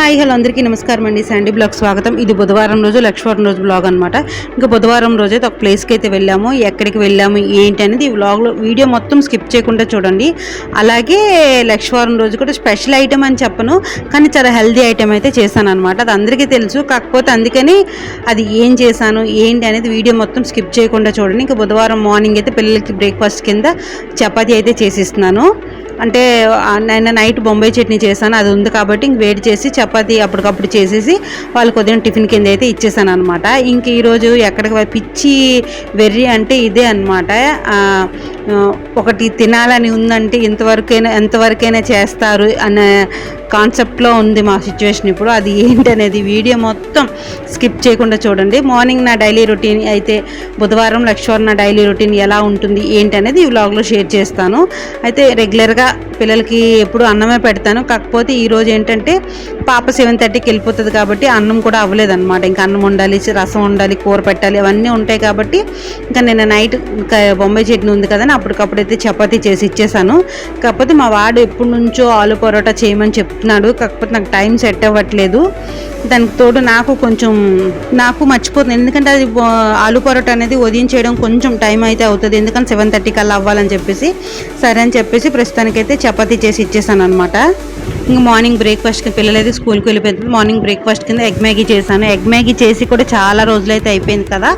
Hi hello అందరికీ నమస్కారం అండి. శాండీ బ్లాగ్ స్వాగతం. ఇది బుధవారం రోజు లక్ష్మీవారం రోజు బ్లాగ్ అనమాట ఇంకా బుధవారం రోజు అయితే ఒక ప్లేస్కి అయితే వెళ్ళాము. ఎక్కడికి వెళ్ళాము ఏంటి అనేది ఈ బ్లాగ్లో వీడియో మొత్తం స్కిప్ చేయకుండా చూడండి. అలాగే లక్ష్మీవారం రోజు కూడా స్పెషల్ ఐటమ్ అని చెప్పను కానీ చాలా హెల్దీ ఐటెం అయితే చేశాను అనమాట అది అందరికీ తెలుసు. కాకపోతే అందుకని అది ఏం చేశాను ఏంటి అనేది వీడియో మొత్తం స్కిప్ చేయకుండా చూడండి. ఇంకా బుధవారం మార్నింగ్ అయితే పిల్లలకి బ్రేక్ఫాస్ట్ కింద చపాతీ అయితే చేసిస్తున్నాను. అంటే నేను నైట్ బొంబాయి చట్నీ చేశాను అది ఉంది కాబట్టి ఇంక వేడి చేసి చపాతీ అప్పటికప్పుడు చేసేసి వాళ్ళకి ఉదయం టిఫిన్ కింద అయితే ఇచ్చేసాను అనమాట ఇంక ఈరోజు ఎక్కడికి పిచ్చి వెర్రి అంటే ఇదే అనమాట ఒకటి తినాలని ఉందంటే ఇంతవరకైనా ఎంతవరకైనా చేస్తారు అనే కాన్సెప్ట్లో ఉంది మా సిచ్యువేషన్ ఇప్పుడు. అది ఏంటనేది వీడియో మొత్తం స్కిప్ చేయకుండా చూడండి. మార్నింగ్ నా డైలీ రొటీన్ అయితే బుధవారం లక్ష్మీవారం నా డైలీ రొటీన్ ఎలా ఉంటుంది ఏంటి అనేది ఈ వ్లాగ్లో షేర్ చేస్తాను. అయితే రెగ్యులర్గా పిల్లలకి ఎప్పుడు అన్నమే పెడతాను. కాకపోతే ఈరోజు ఏంటంటే పాప సెవెన్ థర్టీకి వెళ్ళిపోతుంది కాబట్టి అన్నం కూడా అవ్వలేదన్నమాట. ఇంకా అన్నం ఉండాలి రసం ఉండాలి కూర పెట్టాలి అవన్నీ ఉంటాయి కాబట్టి ఇంకా నేను నైట్ ఇంకా బొంబాయి చట్నీ ఉంది కదా అప్పటికప్పుడు అయితే చపాతీ చేసి ఇచ్చేసాను. కాకపోతే మా వాడు ఎప్పటి నుంచో ఆలు పరోటా చేయమని చెప్తున్నాడు. కాకపోతే నాకు టైం సెట్ అవ్వట్లేదు. దానికి తోడు నాకు కొంచెం నాకు మర్చిపోతుంది. ఎందుకంటే అది ఆలు పరోటా అనేది ఉదయం చేయడం కొంచెం టైం అయితే అవుతుంది. ఎందుకంటే సెవెన్ థర్టీ కల్లా అవ్వాలని చెప్పేసి సరే అని చెప్పేసి ప్రస్తుతానికైతే చపాతీ చేసి ఇచ్చేసాను అనమాట ఇంకా మార్నింగ్ బ్రేక్ఫాస్ట్ పిల్లలైతే స్కూల్కి వెళ్ళిపోతుంది మార్నింగ్ బ్రేక్ఫాస్ట్ కింద ఎగ్ మ్యాగీ చేశాను. ఎగ్ మ్యాగీ చేసి కూడా చాలా రోజులైతే అయిపోయింది కదా.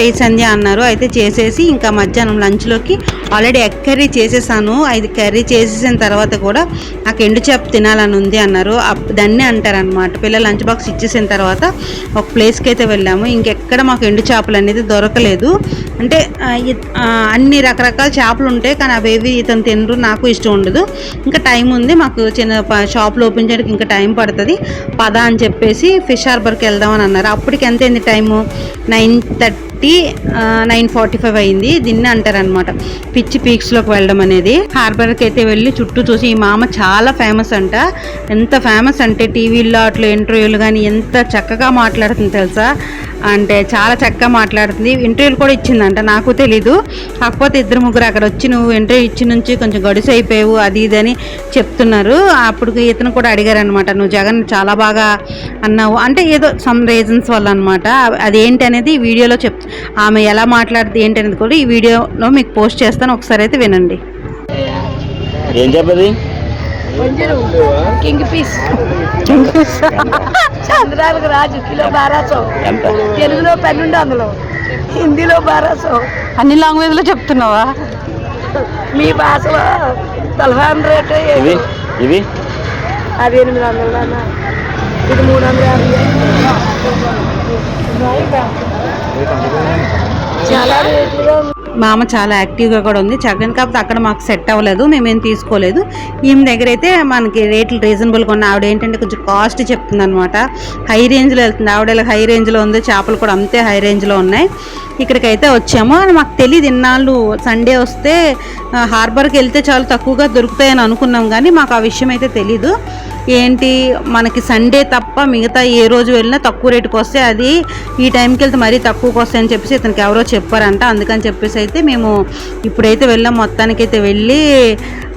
చేసింది అన్నారు. అయితే చేసేసి ఇంకా మధ్యాహ్నం లంచ్లోకి ఆల్రెడీ ఎగ్ కర్రీ చేసేసాను. అది కర్రీ చేసేసిన తర్వాత కూడా నాకు ఎండు చేప తినాలని ఉంది అన్నారు. అప్- దాన్ని అంటారనమాట పిల్లలు లంచ్ బాక్స్ ఇచ్చేసిన తర్వాత ఒక ప్లేస్కి అయితే వెళ్ళాము. ఇంకెక్కడ మాకు ఎండు చేపలు అనేది దొరకలేదు. అంటే అన్ని రకరకాల చేపలు ఉంటాయి. కానీ అవి ఏవి ఇతను తినరు నాకు ఇష్టం ఉండదు. ఇంకా టైం ఉంది. మాకు చిన్న ప- షాప్లో ఓపెన్ చేయడానికి ఇంకా టైం పడుతుంది. పద అని చెప్పేసి ఫిష్ హార్బర్కి వెళ్దామని అన్నారు. అప్పటికి ఎంత అయింది time? Nine thirty nine forty five అయింది. దీన్ని అంటారనమాట పిచ్చి పీక్స్లోకి వెళ్ళడం అనేది. హార్బర్కి అయితే వెళ్ళి చుట్టూ చూసి ఈ మామ చాలా ఫేమస్ అంట. ఎంత ఫేమస్ అంటే టీవీల్లో అట్లా ఇంటర్వ్యూలు కానీ ఎంత చక్కగా మాట్లాడుతుంది తెలుసా? అంటే చాలా చక్కగా మాట్లాడుతుంది. ఇంటర్వ్యూలు కూడా ఇచ్చిందంట నాకు తెలీదు. కాకపోతే ఇద్దరు ముగ్గురు అక్కడ వచ్చి నువ్వు ఇంటర్వ్యూ ఇచ్చి నుంచి కొంచెం గడుసు అయిపోయావు అది ఇది అని చెప్తున్నారు. అప్పుడు ఇతను కూడా అడిగారనమాట నువ్వు జగన్ చాలా బాగా అన్నావు. అంటే ఏదో సమ్ రీజన్స్ వల్ల అనమాట అదేంటి అనేది ఈ వీడియోలో చెప్ ఆమె ఎలా మాట్లాడుతుంది ఏంటి అనేది కూడా ఈ వీడియోలో మీకు పోస్ట్ చేస్తాను. ఒకసారి అయితే వినండి. ఏం చెప్పది? King piece. చంద్రాలకు రాజు కిలో బారాసో. తెలుగులో పన్నెండు వందలు హిందీలో బారాసో. అన్ని లాంగ్వేజ్లో చెప్తున్నావా? మీ భాషలో తలహాన్ రేట్ ఇవి? ఇవి? అది ఎనిమిది వందలు అన్న. ఇది మూడు వందల యాభై. చాలా రేట్లుగా. మా అమ్మ చాలా యాక్టివ్గా కూడా ఉంది. చక్కని కాకపోతే అక్కడ మాకు సెట్ అవ్వలేదు. మేమేం తీసుకోలేదు. ఈమె దగ్గర అయితే మనకి రేట్లు రీజనబుల్గా ఉన్న ఆవిడ ఏంటంటే కొంచెం కాస్ట్ చెప్తుంది అనమాట హై రేంజ్లో వెళ్తుంది. ఆవిడ హై రేంజ్లో ఉంది. చేపలు కూడా అంతే హై రేంజ్లో ఉన్నాయి. ఇక్కడికైతే వచ్చాము. అని మాకు తెలియదు ఇన్నాళ్ళు సండే వస్తే హార్బర్కి వెళ్తే చాలా తక్కువగా దొరుకుతాయని అనుకున్నాం కానీ మాకు ఆ విషయం అయితే తెలీదు. ఏంటి? మనకి సండే తప్ప మిగతా ఏ రోజు వెళ్ళినా తక్కువ రేటుకి వస్తే అది ఈ టైంకి వెళ్తే మరీ తక్కువకి వస్తాయని చెప్పేసి ఇతనికి ఎవరో చెప్పారంట. అందుకని చెప్పేసి అయితే మేము ఇప్పుడైతే వెళ్ళాం. మొత్తానికైతే వెళ్ళి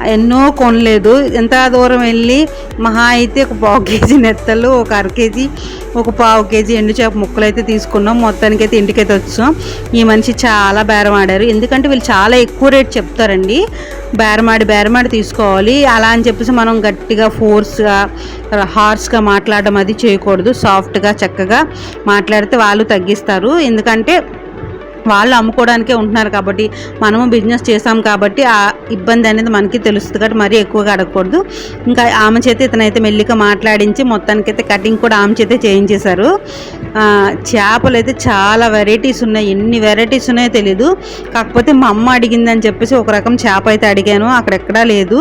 ఎన్నో కొనలేదు. ఎంత దూరం వెళ్ళి మహా అయితే ఒక పావు కేజీ నెత్తలు ఒక అర కేజీ ఒక పావు కేజీ ఎండు చేప ముక్కలు అయితే తీసుకున్నాం. మొత్తానికైతే ఇంటికైతే వచ్చాం. ఈ మనిషి చాలా బేరం ఆడారు. ఎందుకంటే వీళ్ళు చాలా ఎక్కువ రేట్ చెప్తారండి. బేరమాడి బేరమాడి తీసుకోవాలి. అలా అని చెప్పేసి మనం గట్టిగా ఫోర్స్గా హార్స్గా మాట్లాడడం అది చేయకూడదు. సాఫ్ట్గా చక్కగా మాట్లాడితే వాళ్ళు తగ్గిస్తారు. ఎందుకంటే వాళ్ళు అమ్ముకోవడానికే ఉంటున్నారు కాబట్టి మనము బిజినెస్ చేసాం కాబట్టి ఆ ఇబ్బంది అనేది మనకి తెలుస్తుంది కాబట్టి మరీ ఎక్కువగా అడగకూడదు. ఇంకా ఆమె చేత ఇతనైతే మెల్లిగా మాట్లాడించి మొత్తానికైతే కటింగ్ కూడా ఆమె చేతే చేయించేశారు చేపలు అయితే చాలా వెరైటీస్ ఉన్నాయి. ఎన్ని వెరైటీస్ ఉన్నాయో తెలీదు. కాకపోతే మా అమ్మ అడిగిందని చెప్పేసి ఒక రకం చేప అయితే అడిగాను. అక్కడెక్కడా లేదు.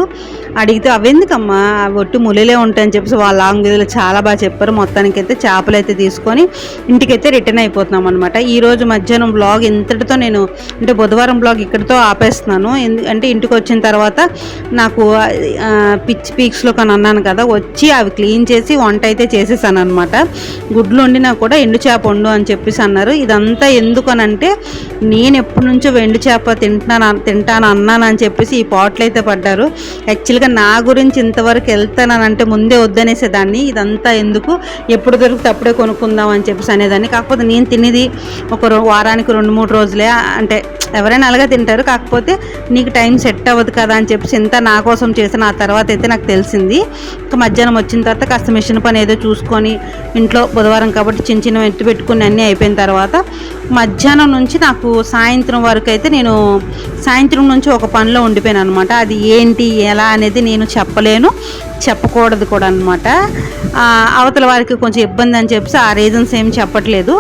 అడిగితే అవెందుకమ్మా ఒట్టి ములిలే ఉంటాయని చెప్పేసి వాళ్ళ లాంగ్వేజ్లో చాలా బాగా చెప్పారు. మొత్తానికైతే చేపలు అయితే తీసుకొని ఇంటికైతే రిటర్న్ అయిపోతున్నాం అనమాట ఈ రోజు మధ్యాహ్నం బ్లాగ్ ఇంతటితో నేను అంటే బుధవారం బ్లాగ్ ఇక్కడితో ఆపేస్తున్నాను. అంటే ఇంటికి వచ్చిన తర్వాత నాకు పిచ్ పీక్స్లో కానీ అన్నాను కదా వచ్చి అవి క్లీన్ చేసి వంట అయితే చేసేసాను అనమాట గుడ్లు వండినా కూడా ఎండు చేప వండు అని చెప్పేసి అన్నారు. ఇదంతా ఎందుకనంటే నేను ఎప్పటి నుంచో ఎండు చేప తింటాను తింటాను అన్నాను అని చెప్పేసి ఈ పాటలు అయితే పడ్డారు. యాక్చువల్గా నా గురించి ఇంతవరకు వెళ్తానంటే ముందే వద్దనేసేదాన్ని. ఇదంతా ఎందుకు ఎప్పుడు దొరికితే అప్పుడే కొనుక్కుందాం అని చెప్పేసి అనేదాన్ని. కాకపోతే నేను తినేది ఒక వారానికి రెండు మూడు రోజులే అంటే ఎవరైనా అలాగే తింటారు. కాకపోతే నీకు టైం సెట్ అవ్వదు కదా అని చెప్పేసి ఇంత నా కోసం చేసిన ఆ తర్వాత అయితే నాకు తెలిసింది. ఇంకా మధ్యాహ్నం వచ్చిన తర్వాత కాస్త మిషన్ పని ఏదో చూసుకొని ఇంట్లో బుధవారం కాబట్టి చిన్న చిన్న ఎత్తు పెట్టుకుని అన్నీ అయిపోయిన తర్వాత మధ్యాహ్నం నుంచి నాకు సాయంత్రం వరకు అయితే నేను సాయంత్రం నుంచి ఒక పనిలో ఉండిపోయాను అనమాట అది ఏంటి ఎలా అనేది నేను చెప్పలేను చెప్పకూడదు కూడా అనమాట అవతల వారికి కొంచెం ఇబ్బంది అని చెప్పేసి ఆ రీజన్స్ ఏం చెప్పట్లేదు.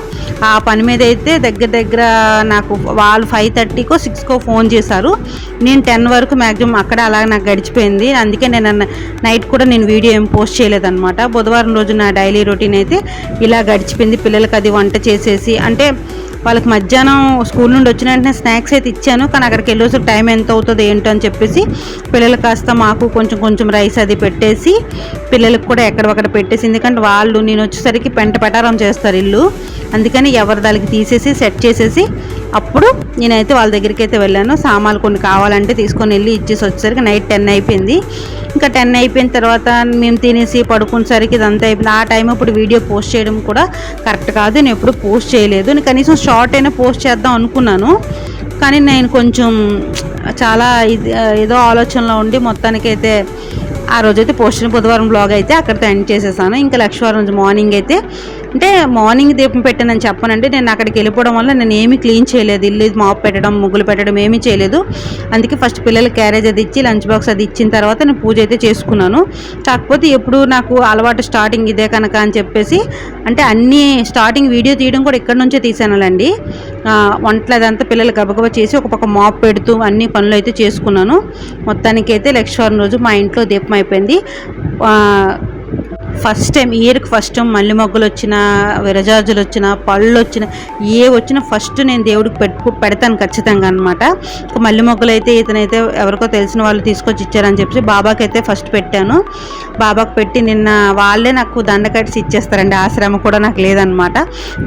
ఆ పని మీద అయితే దగ్గర దగ్గర నాకు వాళ్ళు ఫైవ్ థర్టీకో సిక్స్కో ఫోన్ చేశారు. నేను టెన్ వరకు మ్యాక్సిమం అక్కడ అలాగే నాకు గడిచిపోయింది. అందుకే నేను నైట్ కూడా నేను వీడియో ఏం పోస్ట్ చేయలేదన్నమాట బుధవారం రోజు నా డైలీ రొటీన్ అయితే ఇలా గడిచిపోయింది. పిల్లలకి అది వంట చేసేసి అంటే వాళ్ళకి మధ్యాహ్నం స్కూల్ నుండి వచ్చిన వెంటనే స్నాక్స్ అయితే ఇచ్చాను కానీ అక్కడికి వెళ్ళేసి టైం ఎంత అవుతుంది ఏంటో అని చెప్పేసి పిల్లలు కాస్త మాకు కొంచెం కొంచెం రైస్ అది పెట్టేసి పిల్లలకు కూడా ఎక్కడొక్కడ పెట్టేసి ఎందుకంటే వాళ్ళు నేను వచ్చేసరికి పెంట పెటారం చేస్తారు ఇల్లు. అందుకని ఎవరు దానికి తీసేసి సెట్ చేసేసి అప్పుడు నేనైతే వాళ్ళ దగ్గరికి అయితే వెళ్ళాను. సామాన్లు కొన్ని కావాలంటే తీసుకొని వెళ్ళి ఇచ్చేసి వచ్చేసరికి నైట్ టెన్ అయిపోయింది. ఇంకా టెన్ అయిపోయిన తర్వాత మేము తినేసి పడుకునేసరికి ఇదంతా అయిపోయింది. ఆ టైం అప్పుడు వీడియో పోస్ట్ చేయడం కూడా కరెక్ట్ కాదు. నేను ఎప్పుడు పోస్ట్ చేయలేదు. నేను కనీసం షార్ట్ అయినా పోస్ట్ చేద్దాం అనుకున్నాను. కానీ నేను కొంచెం చాలా ఇది ఏదో ఆలోచనలో ఉండి మొత్తానికైతే ఆ రోజైతే పోస్ట్ బుధవారం బ్లాగ్ అయితే అక్కడితో ఎండ్ చేసేసాను. ఇంకా లక్ష్మీవారం రోజు మార్నింగ్ అయితే అంటే మార్నింగ్ దీపం పెట్టానని చెప్పనంటే నేను అక్కడికి వెళ్ళిపోవడం వల్ల నేను ఏమీ క్లీన్ చేయలేదు. ఇల్లు మాప్ పెట్టడం ముగ్గులు పెట్టడం ఏమీ చేయలేదు. అందుకే ఫస్ట్ పిల్లలకి క్యారేజ్ అది ఇచ్చి లంచ్ బాక్స్ అది ఇచ్చిన తర్వాత నేను పూజ అయితే చేసుకున్నాను. కాకపోతే ఎప్పుడు నాకు అలవాటు స్టార్టింగ్ ఇదే కనుక అని చెప్పేసి అంటే అన్ని స్టార్టింగ్ వీడియో తీయడం కూడా ఇక్కడ నుంచే తీసానులేండి వంటలు అదంతా పిల్లలు గబగబా చేసి ఒక పక్క మాప్ పెడుతూ అన్ని పనులు అయితే చేసుకున్నాను. మొత్తానికైతే అయితే లక్షవారం రోజు మా ఇంట్లో దీపం అయిపోయింది. ఫస్ట్ టైం ఇయర్కి ఫస్ట్ టైం మల్లి మొగ్గలు వచ్చిన విరజాజులు వచ్చిన పళ్ళు వచ్చిన ఏ వచ్చినా ఫస్ట్ నేను దేవుడికి పెట్టు పెడతాను ఖచ్చితంగా అనమాట మల్లి మొగ్గలు అయితే ఇతనైతే ఎవరికో తెలిసిన వాళ్ళు తీసుకొచ్చి ఇచ్చారని చెప్పి బాబాకి అయితే ఫస్ట్ పెట్టాను. బాబాకి పెట్టి నిన్న వాళ్ళే నాకు దండ కట్టిసి ఇచ్చేస్తారండి. ఆ శ్రమ కూడా నాకు లేదనమాట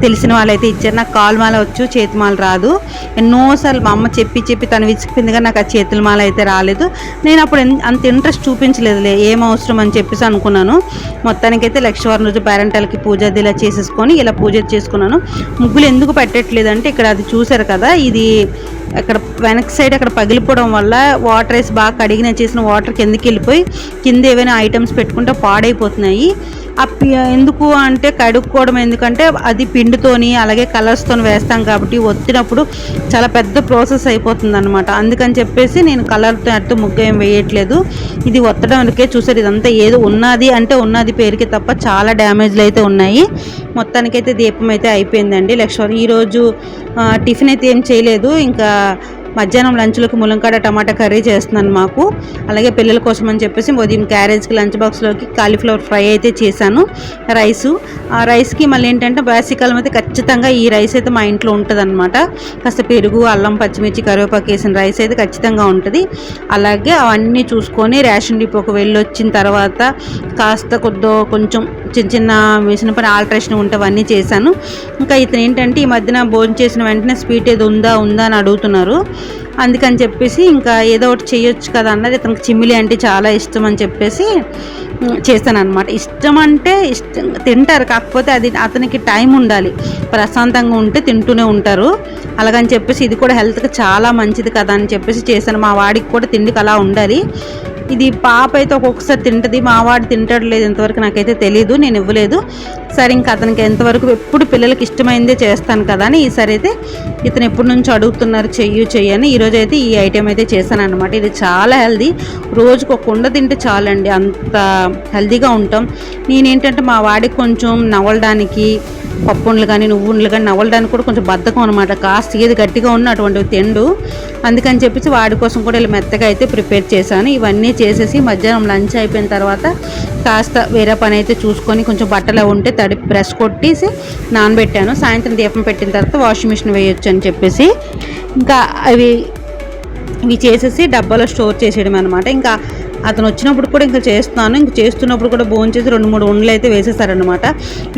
తెలిసిన వాళ్ళైతే ఇచ్చారు. నాకు కాలు మాల వచ్చు చేతి మాల రాదు. ఎన్నోసార్లు మా అమ్మ చెప్పి చెప్పి తను విసిగిపోయిందిగా నాకు ఆ చేతుల మాల అయితే రాలేదు. నేను అప్పుడు అంత ఇంట్రెస్ట్ చూపించలేదులే ఏం అవసరం అని చెప్పేసి అనుకున్నాను. మొత్తం మొత్తానికైతే లక్ష్మీవారం రోజు పేరెంటాలకి పూజ అది ఇలా చేసేసుకొని ఇలా పూజ చేసుకున్నాను. ముగ్గులు ఎందుకు పెట్టట్లేదు అంటే ఇక్కడ అది చూసారు కదా ఇది అక్కడ వెనక్ సైడ్ అక్కడ పగిలిపోవడం వల్ల వాటర్ వేసి బాగా కడిగిన చేసిన వాటర్ కిందకి వెళ్ళిపోయి కింద ఏవైనా ఐటమ్స్ పెట్టుకుంటే పాడైపోతున్నాయి. ఎందుకు అంటే కడుక్కోవడం ఎందుకంటే అది పిండితోని అలాగే కలర్స్తో వేస్తాం కాబట్టి ఒత్తినప్పుడు చాలా పెద్ద ప్రాసెస్ అయిపోతుంది అనమాట అందుకని చెప్పేసి నేను కలర్తో అట్టు ముగ్గు ఏం వేయట్లేదు. ఇది ఒత్తడానికే చూసారు ఇదంతా ఏదో ఉన్నది అంటే ఉన్నది పేరుకి తప్ప చాలా డ్యామేజ్లు అయితే ఉన్నాయి. మొత్తానికైతే దీపం అయితే అయిపోయిందండి. లక్ష్మణ్ ఈరోజు టిఫిన్ అయితే ఏం చేయలేదు. ఇంకా మధ్యాహ్నం లంచ్లోకి ములంకాడ టమాటా కర్రీ చేస్తున్నాను మాకు. అలాగే పిల్లల కోసం అని చెప్పేసి ఉదయం క్యారేజ్కి లంచ్ బాక్స్లోకి కాలీఫ్లవర్ ఫ్రై అయితే చేశాను. రైసు. ఆ రైస్కి మళ్ళీ ఏంటంటే వేసవికాలం అయితే ఖచ్చితంగా ఈ రైస్ అయితే మా ఇంట్లో ఉంటుంది కాస్త పెరుగు అల్లం పచ్చిమిర్చి కరివేపాకు వేసిన రైస్ అయితే ఖచ్చితంగా ఉంటుంది. అలాగే అవన్నీ చూసుకొని రేషన్ డిపోకి వెళ్ళి వచ్చిన తర్వాత కాస్త కొద్దో కొంచెం చిన్న చిన్న మిషన్ పని ఆల్టరేషన్ ఉంటే అవన్నీ చేశాను. ఇంకా ఇతను ఏంటంటే ఈ మధ్యన భోజనం చేసిన వెంటనే స్వీట్ ఏదో ఉందా ఉందా అని అడుగుతున్నారు. అందుకని చెప్పేసి ఇంకా ఏదో ఒకటి చేయొచ్చు కదా అన్నది ఇతనికి చిమ్మిలి అంటే చాలా ఇష్టం అని చెప్పేసి చేస్తాను అనమాట ఇష్టం అంటే ఇష్టం తింటారు. కాకపోతే అది అతనికి టైం ఉండాలి. ప్రశాంతంగా ఉంటే తింటూనే ఉంటారు. అలాగని చెప్పేసి ఇది కూడా హెల్త్కి చాలా మంచిది కదా అని చెప్పేసి చేశాను మా వాడికి కూడా తిండికి అలా ఉండాలి. ఇది పాప అయితే ఒక్కొక్కసారి తింటది మావాడు తింటాడు లేదు ఇంతవరకు నాకైతే తెలియదు నేను ఇవ్వలేదు. సరే ఇంకా అతనికి ఎంతవరకు ఎప్పుడు పిల్లలకి ఇష్టమైందే చేస్తాను కదా అని ఈసారి అయితే ఇతను ఎప్పటి నుంచో అడుగుతున్నారు చెయ్యు చెయ్యి అని. ఈరోజు అయితే ఈ ఐటెం అయితే చేశాను అనమాట ఇది చాలా హెల్దీ. రోజుకు ఒక కుండ తింటే చాలండి అంత హెల్దీగా ఉంటాం. నేనేంటంటే మా వాడికి కొంచెం నవ్వడానికి పప్పుండ్లు కానీ నువ్వుండ్లు కానీ నవ్వడానికి కూడా కొంచెం బద్ధకం అనమాట కాస్త ఏది గట్టిగా ఉన్న అటువంటివి తిండు. అందుకని చెప్పేసి వాడి కోసం కూడా ఇలా మెత్తగా అయితే ప్రిపేర్ చేశాను. ఇవన్నీ చేసేసి మధ్యాహ్నం లంచ్ అయిపోయిన తర్వాత కాస్త వేరే పని అయితే చూసుకొని కొంచెం బట్టలు ఉంటే తడి బ్రష్ కొట్టేసి నానబెట్టాను. సాయంత్రం దీపం పెట్టిన తర్వాత వాషింగ్ మిషన్ వేయొచ్చు అని చెప్పేసి. ఇంకా అవి ఇవి చేసేసి డబ్బాలో స్టోర్ చేసేయడం అనమాట ఇంకా అతను వచ్చినప్పుడు కూడా ఇంకా చేస్తున్నాను. ఇంక చేస్తున్నప్పుడు కూడా భోజనం చేసి రెండు మూడు ఉండలు అయితే వేసేసారనమాట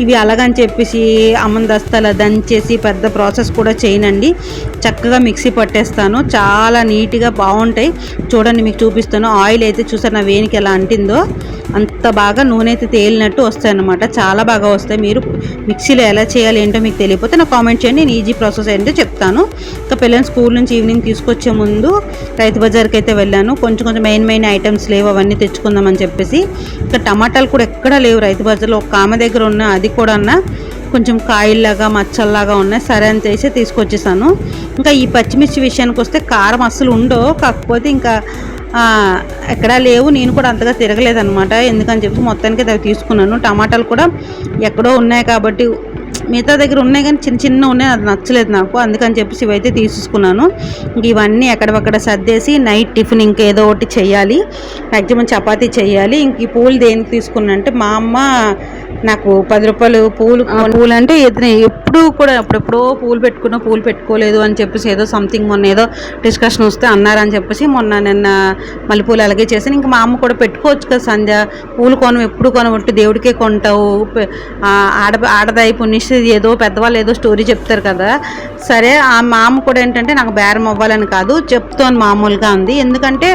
ఇవి అలాగని చెప్పేసి అమ్మని దస్తాల దంచేసి పెద్ద ప్రాసెస్ కూడా చేయనండి. చక్కగా మిక్సీ పట్టేస్తాను. చాలా నీట్గా బాగుంటాయి. చూడండి మీకు చూపిస్తాను. ఆయిల్ అయితే చూసారు నా వేనికి ఎలా అంటిందో. అంత బాగా నూనె అయితే తేలినట్టు వస్తాయి అన్నమాట చాలా బాగా వస్తాయి. మీరు మిక్సీలో ఎలా చేయాలి ఏంటో మీకు తెలియకపోతే నాకు కామెంట్ చేయండి. నేను ఈజీ ప్రాసెస్ ఏంటో చెప్తాను. ఇంకా పిల్లల్ని స్కూల్ నుంచి ఈవినింగ్ తీసుకొచ్చే ముందు రైతు బజార్కి అయితే వెళ్ళాను. కొంచెం కొంచెం మెయిన్ మెయిన్ ఐటమ్స్ లేవు. అవన్నీ తెచ్చుకుందామని చెప్పేసి. ఇంకా టమాటాలు కూడా ఎక్కడా లేవు రైతు బజార్లో. ఒక ఆమె దగ్గర ఉన్న అది కూడా అన్న కొంచెం కాయల్లాగా మచ్చల్లాగా ఉన్నాయి. సరే అని చేసి తీసుకొచ్చేసాను. ఇంకా ఈ పచ్చిమిర్చి విషయానికి వస్తే కారం అస్సలు ఉండవు. కాకపోతే ఇంకా ఎక్కడా లేవు. నేను కూడా అంతగా తిరగలేదనమాట ఎందుకని చెప్పి మొత్తానికి అవి తీసుకున్నాను. టమాటాలు కూడా ఎక్కడో ఉన్నాయి కాబట్టి మిగతా దగ్గర ఉన్నాయి కానీ చిన్న చిన్న ఉన్నాయి. అది నచ్చలేదు నాకు. అందుకని చెప్పేసి ఇవైతే తీసుకున్నాను. ఇంక ఇవన్నీ ఎక్కడవక్కడ సర్దేసి నైట్ టిఫిన్ ఇంకేదో ఒకటి చేయాలి. మ్యాక్సిమం చపాతీ చేయాలి. ఇంక ఈ పూలు దేనికి తీసుకున్నా అంటే మా అమ్మ నాకు పది రూపాయలు పూలు పూలు అంటే ఇతను ఎప్పుడు కూడా అప్పుడెప్పుడో పూలు పెట్టుకున్నా పూలు పెట్టుకోలేదు అని చెప్పేసి ఏదో సంథింగ్ మొన్న ఏదో డిస్కషన్ వస్తే అన్నారని చెప్పేసి మొన్న నిన్న మల్లెపూలు అలాగే చేశాను. ఇంకా మా అమ్మ కూడా పెట్టుకోవచ్చు కదా సంధ్య. పూలు కొనం ఎప్పుడు కొనబట్టి దేవుడికే కొంటావు. ఆడ ఆడదాయి పుణ్యశ్రీ ఏదో పెద్దవాళ్ళు ఏదో స్టోరీ చెప్తారు కదా. సరే ఆ మా అమ్మ కూడా ఏంటంటే నాకు బేరం అవ్వాలని కాదు చెప్తాను మామూలుగా ఉంది. ఎందుకంటే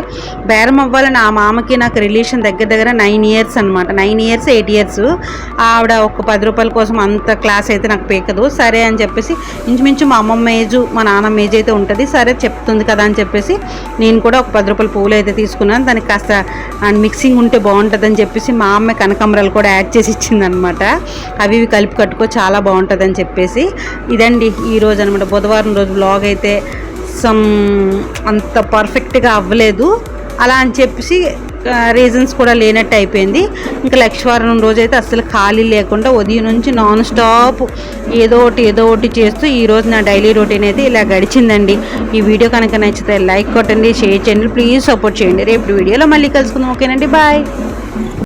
బేరం అవ్వాలని ఆ మామకి నాకు రిలేషన్ దగ్గర దగ్గర నైన్ ఇయర్స్ అనమాట నైన్ ఇయర్స్ ఎయిట్ ఇయర్స్ ఆవిడ ఒక పది రూపాయల కోసం అంత క్లాస్ అయితే నాకు పీకదు. సరే అని చెప్పేసి ఇంచుమించు మా అమ్మమ్మ ఏజ్ మా నాన్నమ్మ ఏజ్ అయితే ఉంటుంది. సరే చెప్తుంది కదా అని చెప్పేసి నేను కూడా ఒక పది రూపాయల పువ్వులు అయితే తీసుకున్నాను. దానికి కాస్త మిక్సింగ్ ఉంటే బాగుంటుందని చెప్పేసి మా అమ్మ కనకమరాలు కూడా యాడ్ చేసి ఇచ్చిందనమాట అవి ఇవి కలిపి కట్టుకో చాలా బాగుంటుందని చెప్పేసి. ఇదండి ఈ రోజు అనమాట బుధవారం రోజు బ్లాగ్ అయితే సమ్ అంత పర్ఫెక్ట్గా అవ్వలేదు. అలా అని చెప్పేసి రీజన్స్ కూడా లేనట్టు అయిపోయింది. ఇంకా లక్షవారం రోజు అయితే అసలు ఖాళీ లేకుండా ఉదయం నుంచి నాన్ స్టాప్ ఏదో ఒకటి ఏదో ఒకటి చేస్తూ ఈరోజు నా డైలీ రొటీన్ అయితే ఇలా గడిచిందండి. ఈ వీడియో కనుక నచ్చితే లైక్ కొట్టండి షేర్ చేయండి ప్లీజ్ సపోర్ట్ చేయండి. రేపు వీడియోలో మళ్ళీ కలుసుకుందాం. ఓకేనండి బాయ్